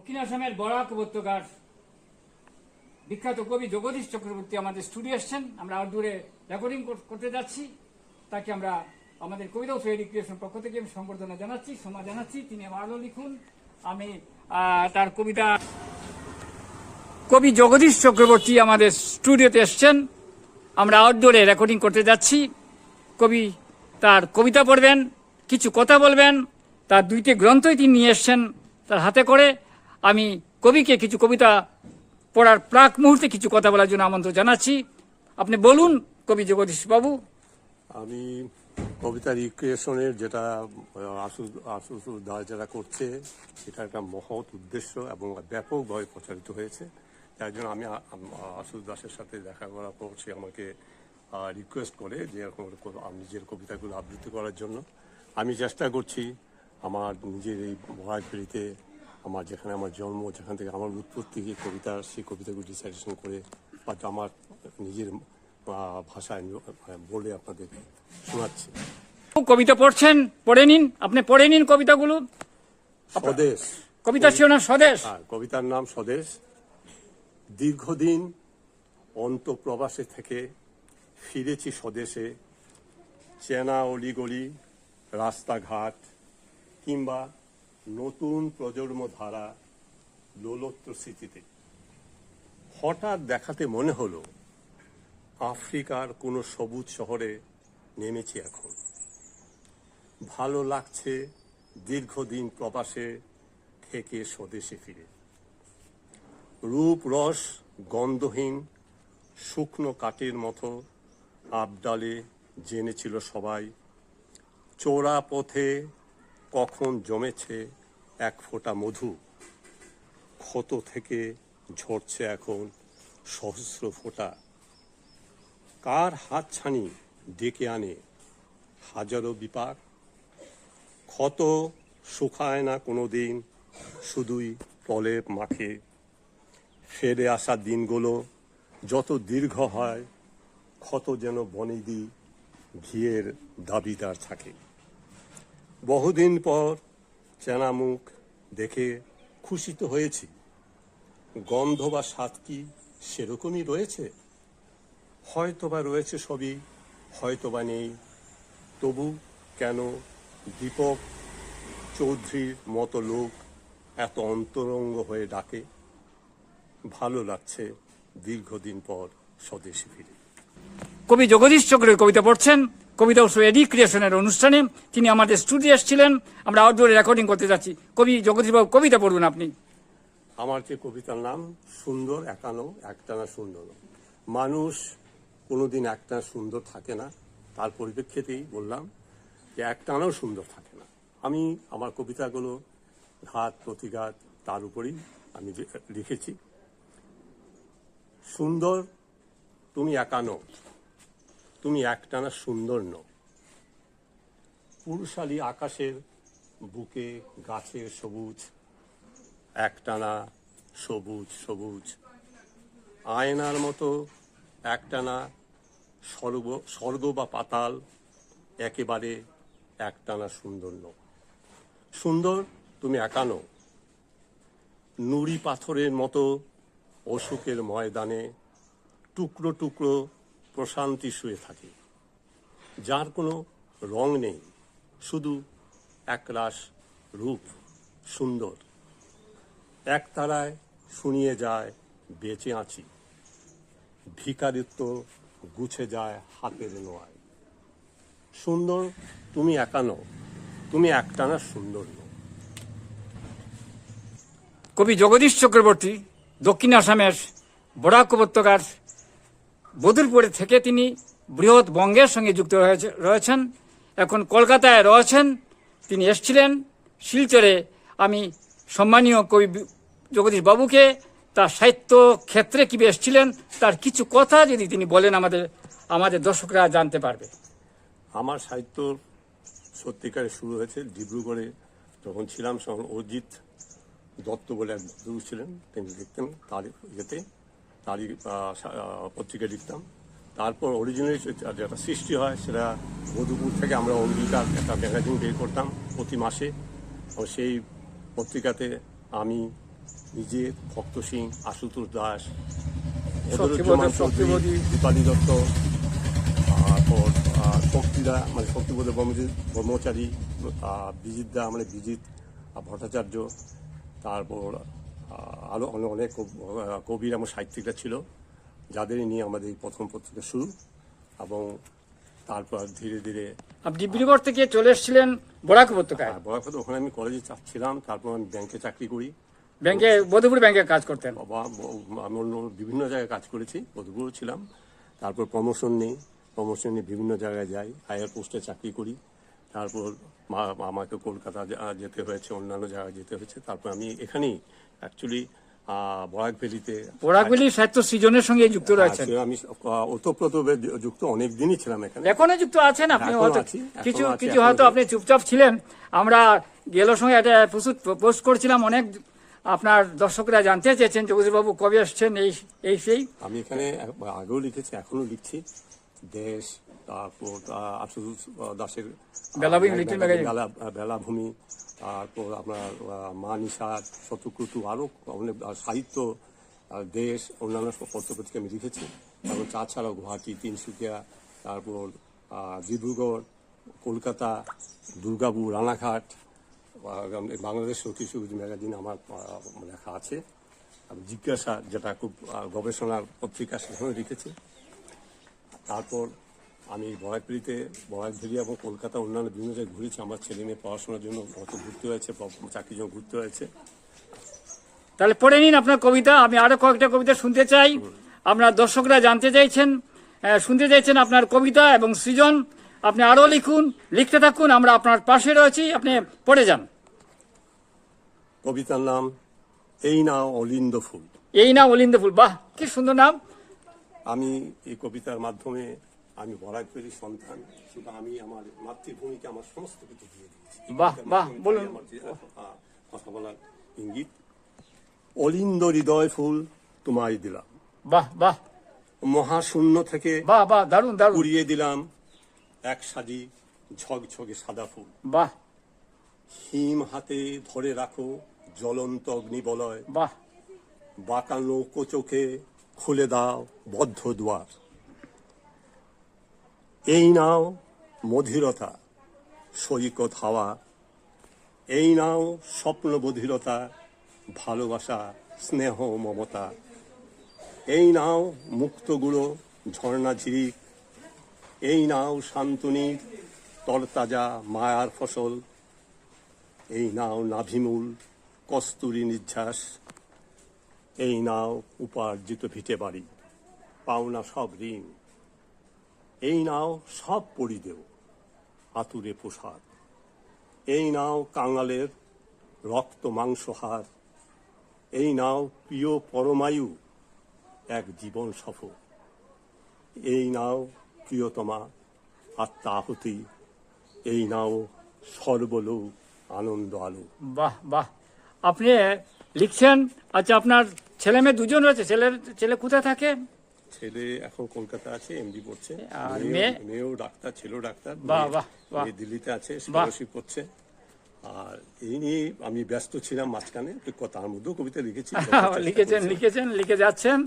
দক্ষিণ আসামের বরাক উপত্যকার বিখ্যাত কবি জগদীশ চক্রবর্তী আমাদের স্টুডিও এসছেন। আমরা আউটডোরে রেকর্ডিং করতে যাচ্ছি। তাকে আমরা আমাদের কবিতা ফেয়ারি ক্রিয়েশন পক্ষ থেকে আমি সম্বর্ধনা জানাচ্ছি সময় জানাচ্ছি। তিনি আরও লিখুন। আমি তার কবিতা কবি জগদীশ চক্রবর্তী আমাদের স্টুডিওতে এসছেন। আমরা আউটডোরে রেকর্ডিং করতে যাচ্ছি। কবি তার কবিতা পড়বেন, কিছু কথা বলবেন। তার দুইটি গ্রন্থই তিনি নিয়ে এসছেন তার হাতে করে। আমি কবিকে কিছু কবিতা পড়ার প্রাক মুহূর্তে কিছু কথা বলার জন্য আমন্ত্রণ জানাচ্ছি। আপনি বলুন, কবি জগদীশ বাবু। আমি কবিতা রিক্রিয়েশনের যেটা আশু আশু দা যারা করছে সেটা একটা মহৎ উদ্দেশ্য এবং ব্যাপকভাবে প্রচারিত হয়েছে। তাই জন্য আমি, আ- আম- আশুস দাসের সাথে দেখা করার পর সে আমাকে রিকোয়েস্ট করে যে এরকম নিজের কবিতাগুলো আবৃত্তি করার জন্য। আমি চেষ্টা করছি আমার নিজের এই মহাজভেরিতে আমার যেখানে আমার জন্ম যেখান থেকে আমার উৎপত্তি এই কবিতা সেই কবিতাগুলো ডিসাইডেশন করে বা আমার নিজের ভাষায় বলে আপনাদেরকে শোনাচ্ছি। কবিতা পড়ছেন? পড়ে নিন। আপনি পড়ে নিন কবিতাগুলো। স্বদেশ। কবিতা শিরোনাম স্বদেশ। হ্যাঁ কবিতার নাম স্বদেশ। দীর্ঘদিন অন্তঃপ্রবাসে থেকে ফিরেছি স্বদেশে। চেনা অলিগলি রাস্তাঘাট কিংবা নতুন প্রজন্ম ধারা লোলত্ব স্মৃতিতে। হঠাৎ দেখাতে মনে হলো, আফ্রিকার কোনো সবুজ শহরে নেমেছি এখন। ভালো লাগছে দীর্ঘদিন প্রবাসে থেকে স্বদেশে ফিরে। রূপ রস গন্ধহীন, শুকনো কাঠের মতো আবডালে জেনেছিল সবাই, চোরা পথে কখন জমেছে এক ফোঁটা মধু? ক্ষত থেকে ঝরছে এখন সহস্র ফোঁটা। কার হাত ছানি ডেকে আনে হাজারো বিপাক? ক্ষত শুকায় না কোনো দিন শুধুই প্রলেপ মাখে। ফেরে আসা দিনগুলো যত দীর্ঘ হয়, ক্ষত যেন বনেদি ঘিয়ের দাবিদার থাকে। বহুদিন পর চেনা মুখ দেখে খুশি তো হয়েছি। গন্ধ বা স্বাদ কি সেরকমই রয়েছে? হয়তোবা রয়েছে সবই, হয়তোবা নেই। তবু কেন দীপক চৌধুরীর মতো লোক এত অন্তরঙ্গ হয়ে ডাকে? ভালো লাগছে দীর্ঘদিন পর স্বদেশে ফিরে। কবি জগদীশ চক্রের কবিতা পড়ছেন উৎসব এডি ক্রিয়েশনের অনুষ্ঠানে তিনি আমাদের স্টুডিও এসেছিলেন। আমরা আউটডোরে রেকর্ডিং করতে যাচ্ছি। কবি জগদীশ বাবু কবিতা পড়বেন আপনি। আমার যে কবিতার নাম, সুন্দর একানো, একটানা সুন্দর। মানুষ কোনোদিন একটানা সুন্দর থাকে না। তার পরিপ্রেক্ষিতেই বললাম যে একটানাও সুন্দর থাকে না। আমি আমার কবিতাগুলো ঘাত, প্রতিঘাত, তার উপরেই আমি লিখেছি সুন্দর, তুমি একানো। তুমি একটানা সুন্দর নও। পুরুষালী আকাশের বুকে গাছের সবুজ, একটানা সবুজ সবুজ। আয়নার মতো একটানা স্বর্গ স্বর্গ বা পাতাল, একেবারে একটানা সুন্দর নও। সুন্দর তুমি একানো নুড়ি পাথরের মতো অসুখের ময়দানে টুকরো টুকরো প্রশান্তি শুয়ে থাকে। যার কোনো রং নেই, শুধু একরাশ রূপ, সুন্দর। এক তারায় শুনিয়ে যায় বেঁচে আছি ভিকারিত্ব গুছে যায় হাতের নোয়ায়। সুন্দর, তুমি একানো তুমি একটানা সুন্দর নও। কবি জগদীশ চক্রবর্তী, দক্ষিণ আসামের বরাক উপত্যকার বদুলপুরে থেকে তিনি বৃহৎ বঙ্গের সঙ্গে যুক্ত রয়েছেন। এখন কলকাতায় রয়েছেন। তিনি এসছিলেন শিলচরে। আমি সম্মানীয় কবি জগদীশ বাবুকে তার সাহিত্য ক্ষেত্রে কি এসছিলেন, তার কিছু কথা যদি তিনি বলেন আমাদের আমাদের দর্শকরা জানতে পারবে। আমার সাহিত্য সত্যিকারে শুরু হয়েছে ডিব্রুগড়ে। যখন ছিলাম, তখন অজিত দত্ত বলে এক ছিলেন, তিনি লিখতেন তার ইয়েতে। তারই পত্রিকায় লিখতাম তারপর অরিজিনালি যেটা সৃষ্টি হয় সেটা মধুপুর থেকে আমরা অঙ্গীকার একটা ম্যাগাজিন বের করতাম প্রতি মাসে ও সেই পত্রিকাতে আমি নিজে ভক্ত সিং আশুতোষ দাস। দীপালি দত্ত তারপর শক্তিদা মানে শক্তিবোধ ব্রহ্মচারী আহ, বিজিতদা মানে বিজিত ভট্টাচার্য তারপর আহ, আরও অনেক অনেক কব- কবির এবং সাহিত্যিকরা ছিল যাদের নিয়ে আমাদের এই প্রথম পত্রিকা শুরু এবং তারপর ধীরে ধীরে আপনি ডিব্রুগড় থেকে চলে এসেছিলেন বরাক উপত্যকায়? আর বড় ওখানে আমি কলেজে ছিলাম তারপর আমি ব্যাংকে চাকরি করি। ব্যাংকে বধুপুর ব্যাংকে কাজ করতেন? বাবা আমি অন্য বিভিন্ন জায়গায় কাজ করেছি বধুপুরও ছিলাম। তারপর প্রমোশন নেই প্রমোশন নিয়ে বিভিন্ন জায়গায় যাই হায়ার পোস্টে চাকরি করি। তারপর মা- আমাকে কলকাতা যেতে হয়েছে অন্যান্য জায়গায় যেতে হয়েছে তারপর আমি এখানেই অ্যাকচুয়ালি বরাক ভ্যালিতে বরাকবেলি সাহিত্য সৃজনের সঙ্গে যুক্ত রয়েছেন। আজকে আমি ওতপ্রোতভাবে যুক্ত অনেক দিনই ছিলাম এখানে। এখনও যুক্ত আছেন আপনি হয়তো? কিছু কিছু হয়তো আপনি চুপচাপ ছিলেন। আমরা গেলোর সঙ্গে একটা পোস্ট করছিলাম অনেক আপনার দর্শকরা জানতে চেয়েছেন বাবু কবে আসছেন এই এই সেই। আমি এখানে আগেও লিখেছি এখনও লিখছি দেশ তারপর আশুতোষ দাসের বেলাভূমি, বেলা- বেলাভূমি তারপর আপনার মা নিষাদ শতক্রতু আরও অনেক সাহিত্য দেশ অন্যান্য পত্রপত্রিকা আমি লিখেছি। তারপর তাছাড়াও গুয়াহাটি তিনসুকিয়া তারপর ডিব্রুগড় কলকাতা দুর্গাপুর রানাঘাট বাংলাদেশ কিছু ম্যাগাজিন আমার লেখা আছে। জিজ্ঞাসা যেটা খুব গবেষণার পত্রিকা সেখানে লিখেছি। তারপর আমি বরাকপুরিতে বরাকভেলি এবং কলকাতা অন্যান্য বিভিন্ন জায়গায় ঘুরেছি। আমার ছেলে মেয়ে পড়াশোনার জন্য কত ঘুরতে হয়েছে চাকরির জন্য ঘুরতে হয়েছে। তাহলে পড়ে নিন আপনার কবিতা। আমি আরও কয়েকটা কবিতা শুনতে চাই। আপনার দর্শকরা জানতে চাইছেন শুনতে চাইছেন আপনার কবিতা এবং সৃজন। আপনি আরও লিখুন লিখতে থাকুন। আমরা আপনার পাশে রয়েছি। আপনি পড়ে যান। কবিতার নাম এই নাও অলিন্দ ফুল। এই না অলিন্দ ফুল। বাহ কি সুন্দর নাম। আমি এই কবিতার মাধ্যমে আমি বরাকপুরের সন্তান শুধু আমি আমার মাতৃভূমিকে আমার সমস্ত কিছু দিয়ে দিয়েছি বাহ, বলুন। কথা বলার ইঙ্গিত অলিন্দ হৃদয় ফুল তোমায় দিলাম। বাহ বাহ। মহাশূন্য থেকে বাহ বাহ দারুণ দারুণ। উড়িয়ে দিলাম এক সাজি ঝকঝকে সাদা ফুল। বাহ। হিম হাতে ধরে রাখো জ্বলন্ত অগ্নিবলয়। বাহ। বাঁকানো চোখে খুলে দাও বদ্ধ দুয়ার। এই নাও মধুরতা, সৈকত হাওয়া। এই নাও স্বপ্ন বধিরতা ভালোবাসা, স্নেহ, মমতা। এই নাও মুক্তগুলো, ঝর্ণা ঝিরিক। এই নাও শান্তনির, তরতাজা মায়ার ফসল। এই নাও নাভিমূল, কস্তুরী নির্ঝাস এই নাও উপার্জিত ভিটে বাড়ি পাওনা সব ঋণ। এই নাও সব পরিদেও আতুরে প্রসাদ। এই নাও কাঙালের রক্ত মাংস হার এই নাও প্রিয় পরমায়ু, এক জীবন সফর এই নাও প্রিয়তমা আত্মা আহুতি এই নাও সর্বলোক আনন্দ আলো। বাহ বাহ। আপনি লিখছেন আচ্ছা আপনার ছেলে মেয়ে দুজন রয়েছে, ছেলের, ছেলে কোথায় থাকে? ছেলে এখন কলকাতা আছে এমডি পড়ছে। আর মেয়ে- মেয়ে? মেয়েও ডাক্তার ছেলেও ডাক্তার। বাহ, মেয়ে- বাহ, বাহ। দিল্লিতে আছে স্কলারশিপ করছে। আর এই নিয়ে আমি ব্যস্ত ছিলাম মাঝখানে তার মধ্যেও কবিতা লিখেছি লিখেছেন লিখেছেন লিখে যাচ্ছেন।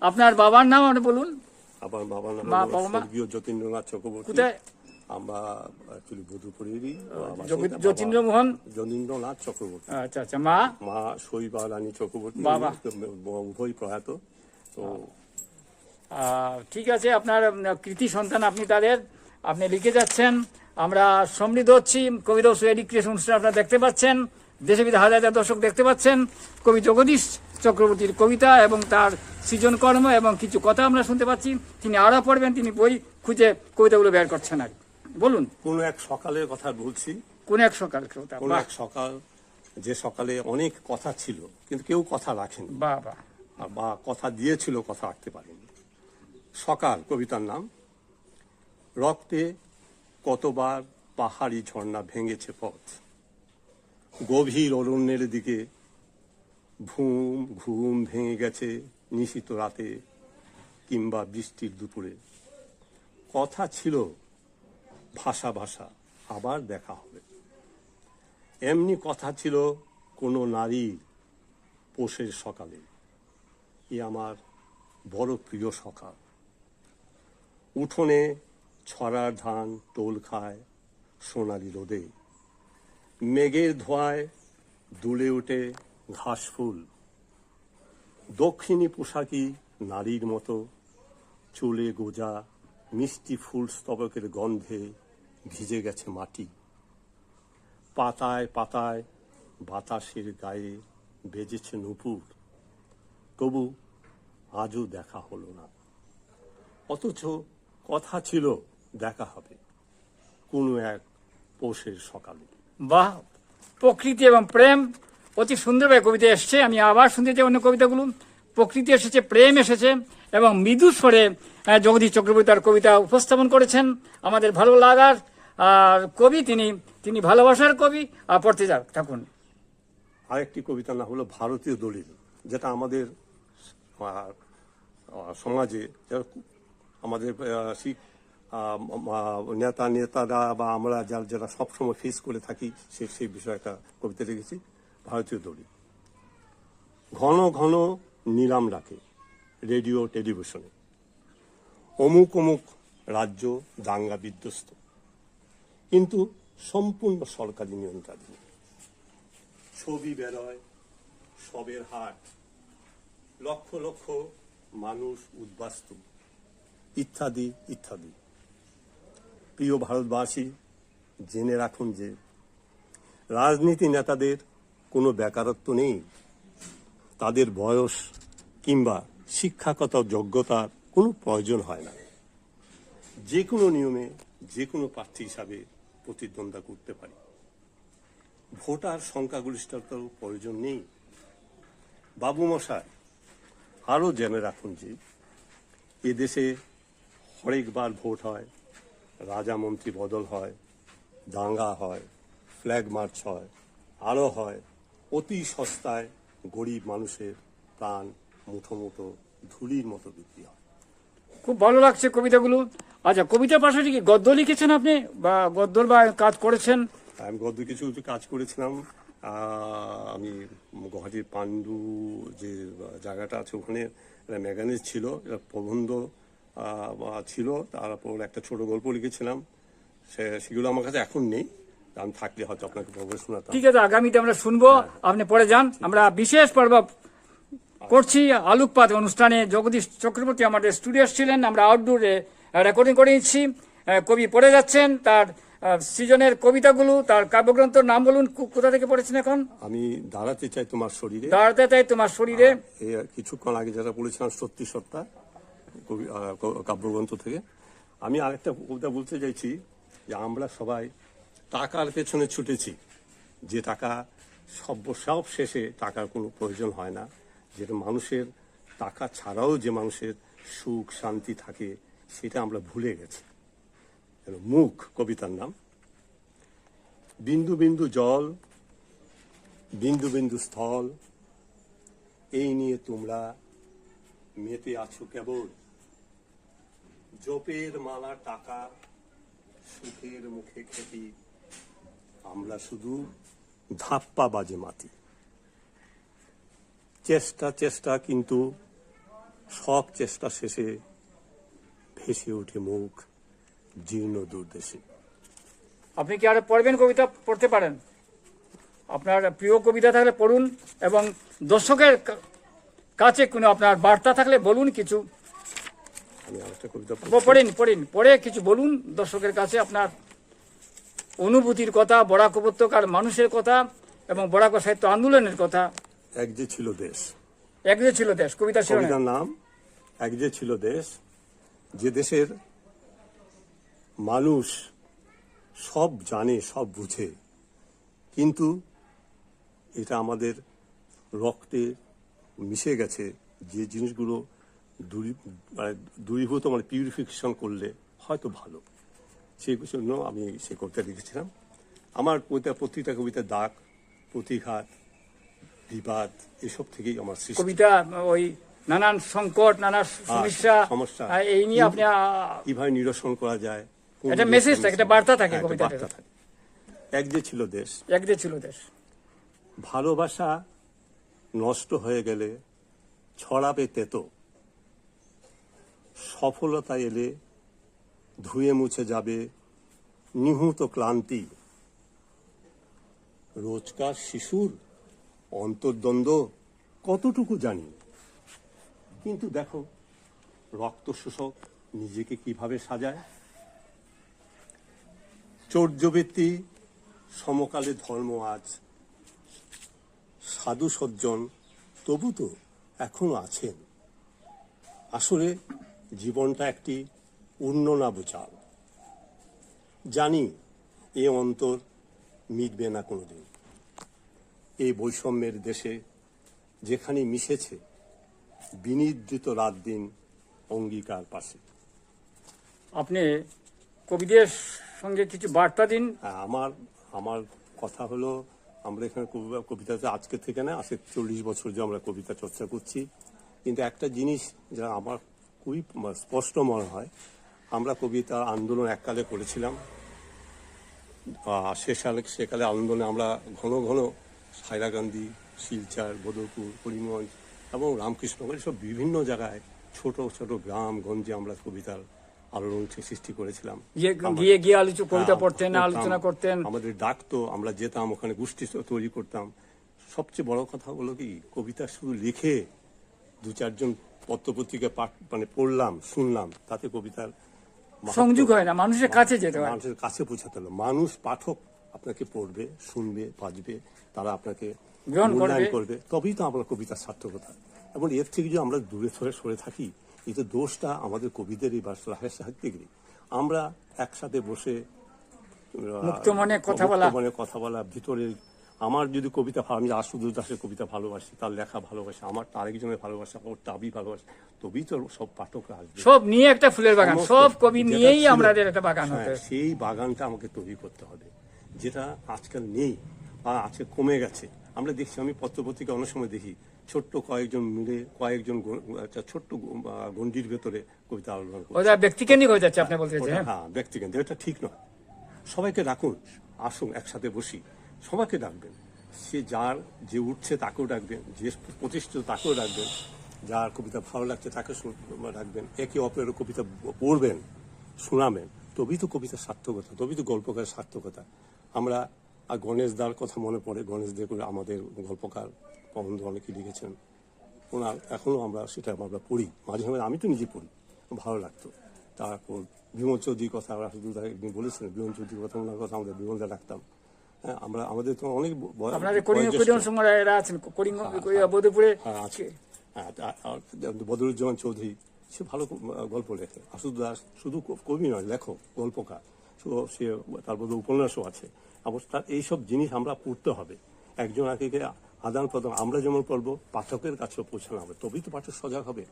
আপনার বাবার নাম আপনি বলুন। আবার বাবার নাম? স্বর্গীয় যতীন্দ্রনাথ চক্রবর্তী। আমরা অ্যাকচুয়ালি যতীন্দ্রমোহন? যতীন্দ্রনাথ চক্রবর্তী। আচ্ছা আচ্ছা মা? মা শৈবা রানী চক্রবর্তী বাবা। উভয় প্রয়াত। তো ঠিক আছে আপনার কৃতি সন্তান আপনি তাদের আপনি লিখে যাচ্ছেন। আমরা সমৃদ্ধ হচ্ছি। সুয়েডি ক্রিয়েশন অনুষ্ঠান আপনারা দেখতে পাচ্ছেন। দেশে বিদেশে হাজার হাজার দর্শক দেখতে পাচ্ছেন। কবি জগদীশ চক্রবর্তীর কবিতা এবং তার সৃজন কর্ম এবং কিছু কথা আমরা শুনতে পাচ্ছি। তিনি আরও পড়বেন তিনি বই খুঁজে কবিতাগুলো বের করছেন আর বলুন। কোনো এক সকালের কথা বলছি। কোন এক সকাল কোনো এক সকাল যে সকালে অনেক কথা ছিল কিন্তু কেউ কথা রাখেন। বাহ। আর বা কথা দিয়েছিল, কথা রাখতে পারেনি। সকাল, কবিতার নাম। রক্তে কতবার পাহাড়ি ঝর্ণা ভেঙেছে পথ। গভীর অরণ্যের দিকে ঘুম ঘুম ভেঙে গেছে নিশিত রাতে কিংবা বৃষ্টির দুপুরে। কথা ছিল, ভাষা ভাষা, আবার দেখা হবে। এমনি কথা ছিল কোনো নারীর পোষের সকালে। এ আমার বড় প্রিয় সকাল। উঠোনে ছড়ার ধান টোল খায় সোনালি রোদে। মেঘের ধোয়ায় দুলে ওঠে ঘাস ফুল। দক্ষিণী পোশাকি নারীর মতো চুলে গোজা মিষ্টি ফুল স্তবকের গন্ধে ভিজে গেছে মাটি। পাতায় পাতায় বাতাসের গায়ে বেজেছে নুপুর। তবু আজও দেখা হলো না। অথচ কথা ছিল দেখা হবে। কোনো এক পৌষের সকালে। বাহ! প্রকৃতি এবং প্রেম অতি সুন্দরভাবে কবিতা এসছে। আমি আবার শুনতে চাই অন্য কবিতাগুলো। প্রকৃতি এসেছে প্রেম এসেছে এবং মৃদু স্বরে জগদীশ চক্রবর্তী তার কবিতা উপস্থাপন করেছেন। আমাদের ভালো লাগার আর কবি তিনি। তিনি ভালোবাসার কবি। আর পড়তে যাক থাকুন। আরেকটি কবিতা না হলো ভারতীয় দলিল যেটা আমাদের সমাজে যারা আমাদের শিখ নেতা, নেতারা বা আমরা যারা যারা সবসময় ফেস করে থাকি, সে, সেই বিষয়ে একটা কবিতা লিখেছি, ভারতীয় দলিল ঘন ঘন নিলাম ডাকে রেডিও, টেলিভিশনে। অমুক অমুক রাজ্য দাঙ্গা বিধ্বস্ত। কিন্তু সম্পূর্ণ সরকারি নিয়ন্ত্রণাধীন। ছবি বেরোয়, সবের হাট। লক্ষ লক্ষ মানুষ উদ্বাস্তু। ইত্যাদি ইত্যাদি। প্রিয় ভারতবাসী, জেনে রাখুন যে রাজনীতি নেতাদের কোনো বেকারত্ব নেই। তাদের বয়স কিংবা শিক্ষাগত যোগ্যতার কোনো প্রয়োজন হয় না। যে কোনো নিয়মে যে কোনো প্রার্থী হিসাবে প্রতিদ্বন্দ্বিতা করতে পারে। ভোটার সংখ্যাগরিষ্ঠতার প্রয়োজন নেই। বাবু মশাই আরও জেনে রাখুন যে এদেশে হরেকবার ভোট হয় রাজা মন্ত্রী বদল হয় দাঙ্গা হয় ফ্ল্যাগ মার্চ হয় আরও হয়। অতি সস্তায় গরিব মানুষের প্রাণ মুঠো মুঠো ধুলির মতো বিক্রি হয়। খুব ভালো লাগছে কবিতাগুলো। আচ্ছা কবিতার পাশাপাশি কি গদ্য লিখেছেন আপনি? বা গদ্যর বা কাজ করেছেন? আমি গদ্য কিছু কিছু কাজ করেছিলাম। আমি গুয়াহাটির পাণ্ডু যে জায়গাটা আছে ওখানে ম্যাগাজিন ছিল একটা প্রবন্ধ ছিল তারপর একটা ছোট গল্প লিখেছিলাম। সে সেগুলো আমার কাছে এখন নেই আমি থাকলে হয়তো আপনাকে শোনাতাম। ঠিক আছে আগামীতে আমরা শুনব আপনি পরে যান। আমরা বিশেষ পর্ব করছি আলোকপাত অনুষ্ঠানে। জগদীশ চক্রবর্তী আমাদের স্টুডিও ছিলেন আমরা আউটডোরে রেকর্ডিং করে নিচ্ছি কবি পড়ে যাচ্ছেন তার সৃজনের কবিতাগুলো তার কাব্যগ্রন্থর নাম বলুন কোথা থেকে পড়েছেন এখন? আমি দাঁড়াতে চাই তোমার শরীরে। দাঁড়াতে চাই তোমার শরীরে। কিছুক্ষণ আগে যেটা বলেছিলাম সত্যি সত্তা কবি কাব্যগ্রন্থ থেকে। আমি আরেকটা কবিতা বলতে চাইছি যে আমরা সবাই টাকার পেছনে ছুটেছি। যে টাকা সব সব শেষে টাকার কোনো প্রয়োজন হয় না। যেটা মানুষের টাকা ছাড়াও যে মানুষের সুখ শান্তি থাকে সেটা আমরা ভুলে গেছি। মুখ, কবিতার নাম। বিন্দু বিন্দু জল, বিন্দু বিন্দু স্থল, এই নিয়ে তোমরা মেতে আছো কেবল। জপের মালা টাকা, সুখের মুখে খেতি, আমরা শুধু ধাপ্পা বাজে মাতি চেষ্টা চেষ্টা, কিন্তু সব চেষ্টা শেষে ভেসে ওঠে মুখ। জীর্ণ দুর্দেশে। আপনি কি আর পড়বেন কবিতা? পড়তে পারেন। আপনার প্রিয় কবিতা থাকলে পড়ুন এবং দর্শকের কাছে কোনো আপনার বার্তা থাকলে বলুন কিছু। পড়েন পড়েন। পড়ে কিছু বলুন দর্শকের কাছে আপনার অনুভূতির কথা বরাক উপত্যকার মানুষের কথা এবং বরাক সাহিত্য আন্দোলনের কথা। এক যে ছিল দেশ। এক যে ছিল দেশ কবিতা ছিল নাম এক যে ছিল দেশ যে দেশের মানুষ সব জানে সব বুঝে। কিন্তু এটা আমাদের রক্তে মিশে গেছে। যে জিনিসগুলো দূরী মানে দূরীভূত মানে পিউরিফিকেশন করলে হয়তো ভালো। সেই জন্য আমি সেই কবিতা লিখেছিলাম। আমার কবিতা প্রতিটা কবিতার দাগ প্রতিঘাত বিবাদ এসব থেকেই আমার সৃষ্টি। কবিতা ওই নানান সংকট নানা সমস্যা সমস্যা। এই নিয়ে আপনি কীভাবে নিরসন করা যায়। দিকে থাকে, একটা বার্তা থাকে হ্যাঁ, থাকে। এক যে ছিল দেশ এক যে ছিল দেশ। ভালোবাসা নষ্ট হয়ে গেলে ছড়াবে তেতো। সফলতা এলে ধুয়ে মুছে যাবে নিহুত ক্লান্তি। রোজকার শিশুর অন্তর্দ্বন্দ্ব কতটুকু জানি? কিন্তু দেখো রক্ত শোষক নিজেকে কীভাবে সাজায়? চৌর্যবৃত্তি সমকালে ধর্ম আজ। সাধু সজ্জন তবু তো এখনও আছেন। আসলে জীবনটা একটি উন্ননা বোঝাল জানি এ অন্তর মিটবে না কোনোদিন। এই বৈষম্যের দেশে যেখানে মিশেছে বিনিদ্রিত রাত দিন অঙ্গীকার পাশে। আপনি কবিদের সঙ্গে কিছু বার্তা দিন। হ্যাঁ, আমার আমার কথা হলো আমরা এখানে কবি- কবিতাতে আজকে থেকে না আজকে চল্লিশ বছর যে আমরা কবিতা চর্চা করছি। কিন্তু একটা জিনিস যা আমার খুবই স্পষ্ট মনে হয় আমরা কবিতা আন্দোলন এককালে করেছিলাম। সে সালে সেকালে আন্দোলনে আমরা ঘন ঘন সাইরাকান্দি শিলচর বদরপুর করিমগঞ্জ এবং রামকৃষ্ণগঞ্জ সব বিভিন্ন জায়গায় ছোট ছোট গ্রাম গঞ্জে আমরা কবিতার আলোড়ন সৃষ্টি করেছিলাম। গিয়ে আলোচনা কবিতা হ্যাঁ, পড়তেন আলোচনা করতেন। আমাদের ডাকতো আমরা যেতাম ওখানে গোষ্ঠী তৈরি করতাম। সবচেয়ে বড় কথা হলো কি কবিতা শুধু লিখে দু চারজন পত্রপত্রিকা পাঠ মানে পড়লাম শুনলাম তাতে কবিতার সংযোগ হয় না মানুষের কাছে যেতে হয়। মানুষের কাছে পৌঁছাতে হলো। মানুষ পাঠক আপনাকে পড়বে শুনবে বাজবে তারা আপনাকে গ্রহণ করবে। করবে তবেই তো আমরা কবিতার সার্থকতা। এবং এর থেকে যদি আমরা দূরে সরে সরে থাকি এই তো দোষটা আমাদের কবিদেরই বা রাহের সাহিত্যিকই আমরা একসাথে বসে মুক্ত মনে কথা বলা। কথা বলা ভিতরে আমার যদি কবিতা ভালো আমি আশুদুর দাসের কবিতা ভালোবাসি তার লেখা ভালোবাসি আমার তার একজনের ভালোবাসা ওর টাবি ভালোবাসি তবেই তো সব পাঠকরা আসবে। সব নিয়ে একটা ফুলের বাগান সব কবি নিয়েই আমাদের একটা বাগান হ্যাঁ, সেই বাগানটা আমাকে তৈরি করতে হবে যেটা আজকাল নেই বা আজকে কমে গেছে। আমরা দেখছি আমি পত্রপত্রিকা অনেক সময় দেখি ছোট্ট কয়েকজন মিলে কয়েকজন একটা ছোট্ট গণ্ডির ভেতরে কবিতা আলোচনা করছে। ব্যক্তিকেন্দ্রিক হয়ে যাচ্ছে আপনি বলতে হ্যাঁ? হ্যাঁ এটা ঠিক নয়। সবাইকে ডাকুন আসুন একসাথে বসি। সবাইকে ডাকবেন। সে যার যে উঠছে তাকেও ডাকবেন যে প্রতিষ্ঠিত তাকেও ডাকবেন। যার কবিতা ভালো লাগছে তাকে ডাকবেন। একে অপরের কবিতা পড়বেন শোনাবেন। তবেই তো কবিতার সার্থকতা তবেই তো গল্পকার সার্থকতা। আমরা আর গণেশ দার কথা মনে পড়ে গণেশ দে করে আমাদের গল্পকার প্রবন্ধ অনেকে লিখেছেন ওনার এখনও আমরা সেটা আমরা পড়ি। মাঝে মাঝে আমি তো নিজে পড়ি ভালো লাগতো। তারপর বিমল চৌধুরীর কথা আমরা তাকে একদিন বলেছিলেন বিমল চৌধুরীর কথা ওনার কথা আমাদের বিমলদা ডাকতাম হ্যাঁ আমরা আমাদের তো অনেক বদরুজ্জামান চৌধুরী সে ভালো গল্প লেখে। আসুদ দাস শুধু কবি নয় লেখক গল্পকার। সো- সে তারপর উপন্যাসও আছে। অবস্থা এইসব জিনিস আমরা পড়তে হবে। একজন আগে আদান প্রদান আমরা যেমন পড়ব পাঠকের কাছেও পৌঁছানো হবে। তবেই তো পাঠক সজাগ হবে।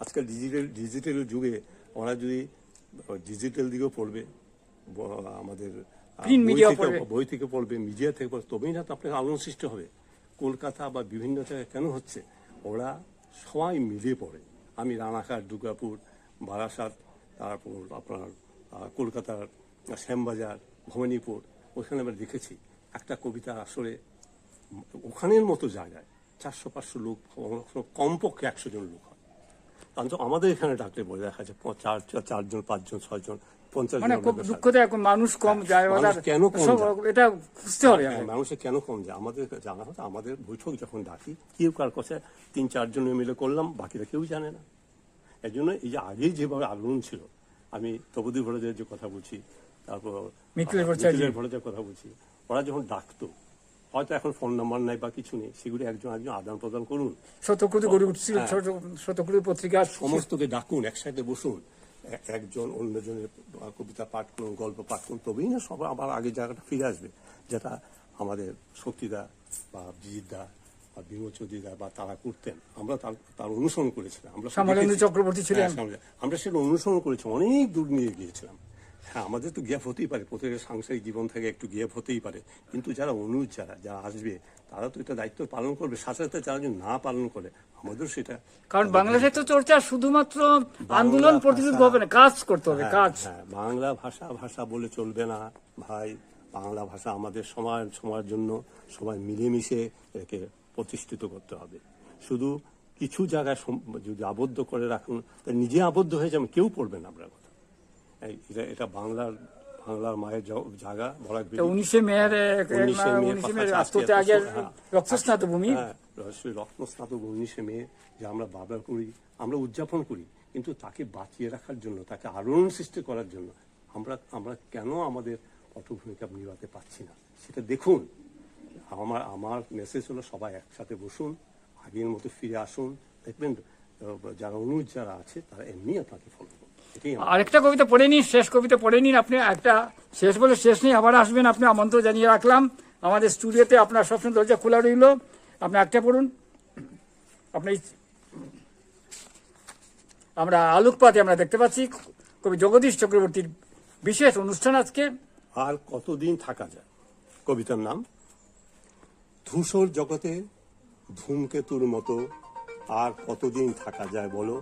আজকাল ডিজিটাল ডিজিটাল যুগে ওরা যদি ডিজিটাল দিকেও পড়বে আমাদের বই থেকে- পড়বে। বই থেকে পড়বে মিডিয়া থেকে পড়বে তবেই না তো আপনার আলোড়ন সৃষ্টি হবে। কলকাতা বা বিভিন্ন জায়গায় কেন হচ্ছে? ওরা সবাই মিলে পড়ে। আমি রানাঘাট দুর্গাপুর বারাসাত তারপর আপনার কলকাতার শ্যামবাজার ভবানীপুর ওখানে আমরা দেখেছি। একটা কবিতা আসলে ওখানের মতো জায়গায় চারশো পাঁচশো লোক কমপক্ষে একশো জন লোক হয় কারণ তো আমাদের এখানে ডাকলে বলে দেখা যায় চার চার- চারজন পাঁচজন ছয়জন পঞ্চাশ মানে জন খুব আমরা দুঃখদায়ক মানুষ কম যায় কেন কম যায়? এটা খুঁজতে হবে হ্যাঁ, মানুষের কেন কম যায় আমাদের জানা হতো আমাদের বৈঠক যখন ডাকি কেউ কার কাছে তিন চারজন মিলে করলাম বাকিরা কেউ জানে না এর জন্য এই যে আগেই যেভাবে ছিল আমি তবুদি ভরজের যে কথা বলছি তারপর। কথা বলছি ওরা যখন ডাকতো হয়তো এখন ফোন নাম্বার নাই বা কিছু নেই। সেগুলো একজন একজন আদান প্রদান করুন। শতকৃতি গড়ে উঠছিল হ্যাঁ। শতকৃতি পত্রিকা সমস্তকে ডাকুন একসাথে বসুন। একজন অন্যজনের কবিতা পাঠ করুন গল্প পাঠ করুন তবেই না সবার আবার আগে জায়গাটা ফিরে আসবে। যেটা আমাদের শক্তিদা বা বিজিতদা বা বিমল চৌধুরীদা বা তারা করতেন। আমরা তার তার অনুসরণ করেছিলাম। আমরা সব। চক্রবর্তী ছিলেন। হ্যাঁ, আমরা সেটা অনুসরণ করেছি অনেক দূর নিয়ে গিয়েছিলাম। হ্যাঁ আমাদের তো গ্যাপ হতেই পারে। প্রত্যেকের সাংসারিক জীবন থেকে একটু গ্যাপ হতেই পারে। কিন্তু যারা অনুজ যারা যারা আসবে তারা তো এটা দায়িত্ব পালন করবে। সাথে সাথে যারা যদি না পালন করে আমাদের সেটা কারণ বাংলা সাহিত্য চর্চা শুধুমাত্র আন্দোলন প্রতিরোধ হবে না কাজ করতে হবে হ্যাঁ, কাজ। হ্যাঁ, বাংলা ভাষা ভাষা বলে চলবে না ভাই। বাংলা ভাষা আমাদের সমাজ সমাজের জন্য সবাই মিলেমিশে একে প্রতিষ্ঠিত করতে হবে। শুধু কিছু জায়গায় যদি আবদ্ধ করে রাখুন তা নিজে আবদ্ধ হয়ে যাবেন কেউ পড়বে না এই- এটা এটা বাংলার বাংলার মায়ের জায়গা বরাক উনিশে মেয়ের উনিশে উনিশে মেয়ের হ্যাঁ। রক্তস্নাত ভূমি হ্যাঁ, সেই রত্নস্নাতক উনিশে মে যে আমরা বাবা করি আমরা উদযাপন করি কিন্তু তাকে বাঁচিয়ে রাখার জন্য তাকে আলোড়ন সৃষ্টি করার জন্য আমরা আমরা কেন আমাদের পটভূমিকা নিভাতে পারছি না? সেটা দেখুন। আমার আমার মেসেজ হলো সবাই একসাথে বসুন আগের মতো ফিরে আসুন। দেখবেন যারা অনুজ যারা আছে তারা এমনি আপনাকে ফলো করবে। আরেকটা কবিতা পড়ে নিন শেষ কবিতা পড়ে নিন। আপনি একটা শেষ বলে শেষ নেই আবার আসবেন আপনি আমন্ত্রণ জানিয়ে রাখলাম। আমাদের স্টুডিওতে আপনার সবসময় দরজা খোলা রইল। আপনি একটা পড়ুন। আপনি আমরা আলোকপাতে আমরা দেখতে পাচ্ছি কবি জগদীশ চক্রবর্তীর বিশেষ অনুষ্ঠান আজকে। আর কতদিন থাকা যায়? কবিতার নাম? ধূসর জগতে ধূমকেতুর মতো আর কতদিন থাকা যায় বলো?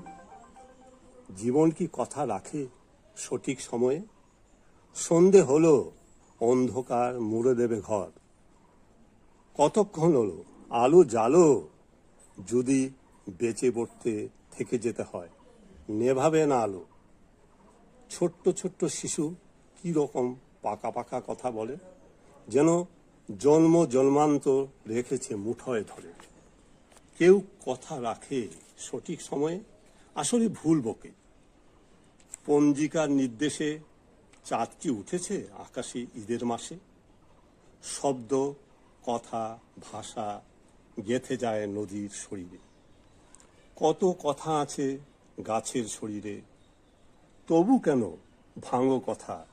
জীবন কি কথা রাখে সঠিক সময়ে? সন্ধে হলো, অন্ধকার মুড়ে দেবে ঘর। কতক্ষণ হলো, আলো জালো যদি বেঁচে পড়তে থেকে যেতে হয়, নেভাবে না আলো। ছোট্ট ছোট্ট শিশু কি রকম পাকা পাকা কথা বলে? যেন জন্ম জন্মান্তর রেখেছে মুঠোয় ধরে। কেউ কথা রাখে সঠিক সময়ে? আসলে ভুল বকে। পঞ্জিকার নির্দেশে চাঁদ কি উঠেছে আকাশে ঈদের মাসে। শব্দ, কথা, ভাষা গেথে যায় নদীর শরীরে। কত কথা আছে গাছের শরীরে। তবু কেন ভাঙো কথা,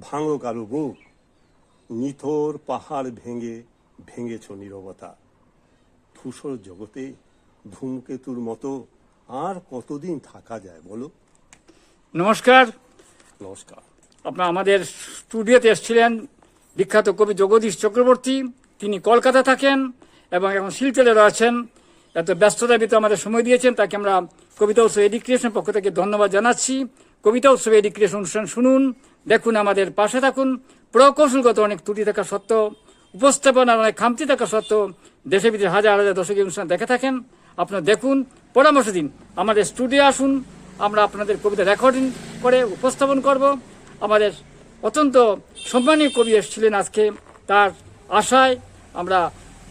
ভাঙো কারও বুক? নিথর পাহাড় ভেঙে ভেঙেছ নীরবতা। ধূসর জগতে ধূমকেতুর মতো আর কতদিন থাকা যায় বলো নমস্কার। নমস্কার। আপনার আমাদের স্টুডিওতে এসেছিলেন বিখ্যাত কবি জগদীশ চক্রবর্তী। তিনি কলকাতা থাকেন এবং এখন শিলচরে রয়েছেন। এত ব্যস্ততার ভিতরে আমাদের সময় দিয়েছেন তাকে আমরা কবিতা উৎসব এডুকেশন পক্ষ থেকে ধন্যবাদ জানাচ্ছি। কবিতা উৎসব এডুকেশন অনুষ্ঠান শুনুন দেখুন আমাদের পাশে থাকুন। প্রকৌশলগত অনেক ত্রুটি থাকা সত্ত্বেও উপস্থাপনার অনেক খামতি থাকা সত্ত্বেও দেশে বিদেশে হাজার হাজার দর্শকের অনুষ্ঠান দেখে থাকেন। আপনারা দেখুন পরামর্শ দিন। আমাদের স্টুডিও আসুন, আমরা আপনাদের কবিতা রেকর্ডিং করে উপস্থাপন করব। আমাদের অত্যন্ত সম্মানীয় কবি এসেছিলেন আজকে। তার আশায় আমরা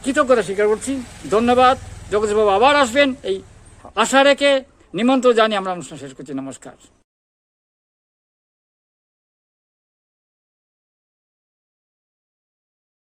কৃতজ্ঞতা স্বীকার করছি। ধন্যবাদ। জগদীশবাবু আবার আসবেন। এই আশা রেখে নিমন্ত্রণ জানিয়ে আমরা অনুষ্ঠান শেষ করছি। নমস্কার।